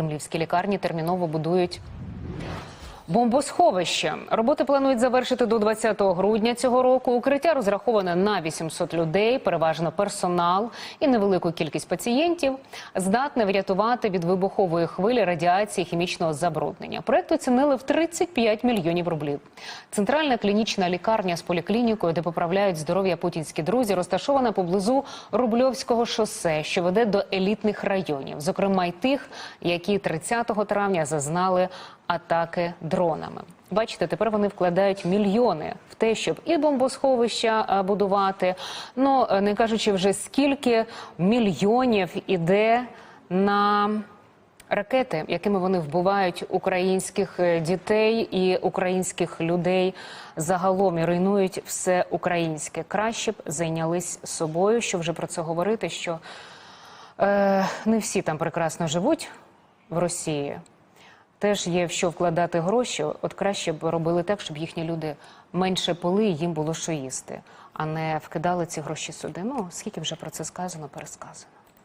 кремлівські лікарні терміново будують Бомбосховище роботи планують завершити до 20 грудня цього року. Укриття розраховане на 800 людей, переважно персонал і невелику кількість пацієнтів, здатне врятувати від вибухової хвилі радіації хімічного забруднення. Проект оцінили в 35 мільйонів рублів. Центральна клінічна лікарня з поліклінікою, де поправляють здоров'я путінські друзі, розташована поблизу Рубльовського шосе, що веде до елітних районів, зокрема й тих, які 30 травня зазнали атаки дронами. Бачите, тепер вони вкладають мільйони в те, щоб і бомбосховища будувати. Ну е, не кажучи вже скільки мільйонів іде на ракети, якими вони вбивають українських е, дітей і українських людей загалом і руйнують все українське. Краще б зайнялись собою, що вже про це говорити. Що е, не всі там прекрасно живуть в Росії теж є в що вкладати гроші. От краще б робили так, щоб їхні люди менше пили, і їм було що їсти, а не вкидали ці гроші сюди. Ну скільки вже про це сказано, пересказано.